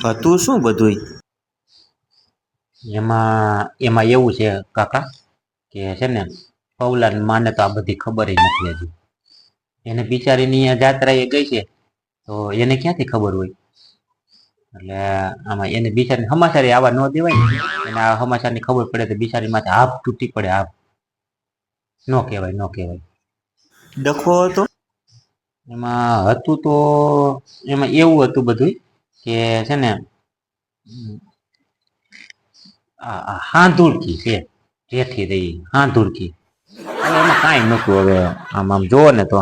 હતું શું બધું એમાં એમાં એવું છે કાકા કે છે ને પૌલાન માને તો આ બધી ખબર નથી હજી. એને બિચારીની જાત્રા એ ગઈ છે તો એને ક્યાંથી ખબર હોય? એટલે આમાં એને બિચારી હમાસારી આવા ન દેવાય ને એને આ હમાસારની ખબર પડે તો બિચારી માથે હાફ તૂટી પડે હાફ. ન કહેવાય ન કહેવાય. ડખો હતો? એમાં હતું તો એમાં એવું હતું બધું કે હવે, આમ આમ જોવો ને તો.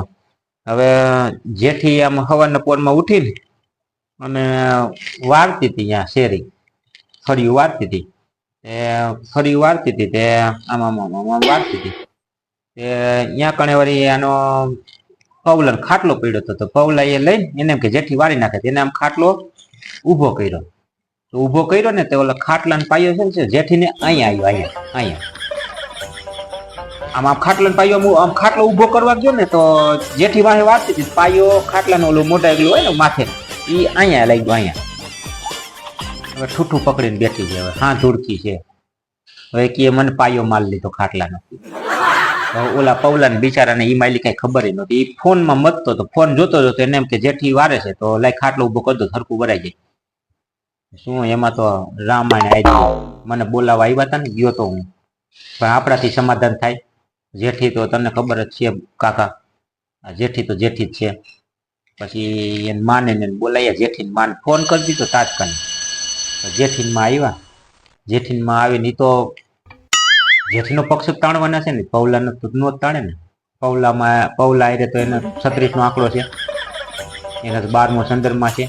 હવે જેથી આમ હવારના પોરમાં ઉઠીને અને વારતી હતી શેરી. ફળિયું વારતી હતી. તે ફળિયું વારતી હતી તે આમ આમ આમ તે ત્યાં કણે વળી આનો પૌલાને ખાટલો પડ્યો તો પૌલા એ લઈને એને કે જેઠી વાળી નાખે. એને આમ ખાટલો ઊભો કર્યો. તો ઊભો કર્યો ને તે ઓલા ખાટલાને પાયો છે જેઠીને અહીંયા આવ્યો, અહીંયા અહીંયા. આમ આમ ખાટલાને પાયો, આમ ખાટલો ઊભો કરવા ગયો ને તો જેઠી વાહે વાત હતી પાયો, ખાટલાનો ઓલો મોટા એકલું હોય ને માથે એ અહીંયા લઈ ગયો, અહીંયા. હવે ઠૂઠું પકડીને બેઠી છે, હવે હા ધૂળકી છે. હવે કે મને પાયો માલ લીધો ખાટલાનો. ઓલા પવલાને બિચારાને ઈ માલી કઈ ખબર નહોતી. ઈ ફોનમાં મતતો તો, ફોન જોતો જતો એને એમ કે જેઠી વારે છે તો લાઈ ખાટલો ઊભો કરતો સરખું ભરાઈ જાય. શું એમાં તો રામાયણ આવી મને બોલાવા આવ્યા હતા ને, ગયો તો હું. પણ આપણાથી સમાધાન થાય. જેઠી તો તને ખબર જ છે કાકા. જેઠી તો જેઠી જ છે. પછી એને માને ને બોલાયા, જેઠીન માન ફોન કરી દીધો તાત્કાલિક જેઠીનમાં આવ્યા જેઠીનમાં આવીને તો જેઠીનો પક્ષ તાણવાના છે ને, પૌલાનો નો જ તાણે ને. પૌલામાં, પૌલા આરે તો એનો છત્રીસ નો આંકડો છે. એના બારમો સંદર્ભમાં છે.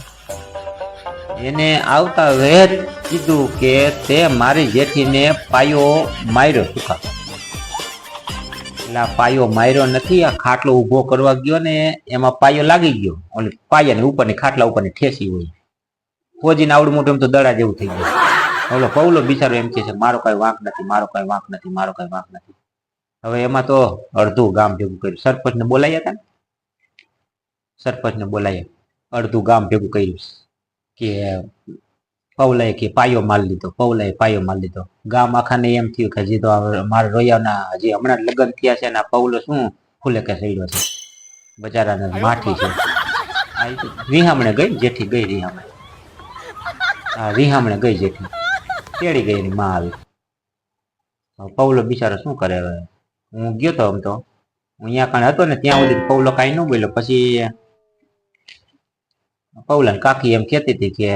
એને આવતા વેત કીધું કે તે મારી જેઠીને પાયો માર્યો સુખા. એટલે આ પાયો માર્યો નથી, આ ખાટલો ઊભો કરવા ગયો ને, એમાં પાયો લાગી ગયો. ઓલી પાયાની ઉપરની ખાટલા ઉપરની ઠેસી હોય. ફોજીને આવડું મોટું એમ તો દડા જેવું થઈ ગયું. ઓલો પૌલો બિચારો એમ કે છે મારો કઈ વાંક નથી મારો કઈ વાંક નથી મારો કઈ વાંક નથી. હવે એમાં તો અડધું ગામ ભેગું કર્યું. સરપંચને બોલાયા હતા ને? સરપંચને બોલાયા. અડધું ગામ ભેગું કર્યું. કે પૌલાએ કે પાયો માલ લીધો પૌલાએ પાયો માલ લીધો. ગામ આખાને એમ થયું કે હજી તો મારા રોયાના હજી હમણાં લગ્ન થયા છે ને આ પૌલો શું ફૂલે કે સૈડો છે? બજારાને માઠી છે. આ રીહામણે ગઈ જેઠી ગઈ રીહામણે. હા રીહામણે ગઈ જેઠી. તેડી ગઈ એની માં આવી પૌલો બિચારો શું કરે હવે? હું ગયો તો આમ તો. હું અહીંયા કાંઈ હતો ને ત્યાં સુધી પૌલો કાંઈ ન બોલ્યો. પછી પૌલાને કાકી એમ કહેતી હતી કે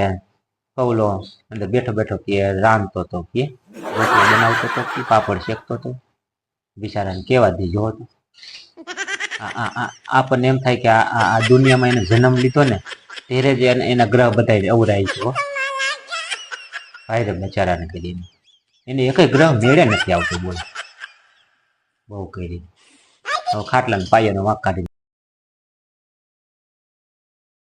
પૌલો અંદર બેઠો બેઠો કે રાંધતો હતો કે, રોટલો બનાવતો હતો કે, પાપડ શેકતો હતો બિચારાને કેવા દીધો હતો. આપણને એમ થાય કે આ દુનિયામાં એને જન્મ લીધો ને, ત્યારે જ એના ગ્રહ બધા અવરાય છે હો. ભાઈ રે બચારાને કરીને એને એકય ગ્રહ મેળે નથી આવતો બોલ બહુ કરી હવે ખાટલાને પાયાનો વાંક કાઢી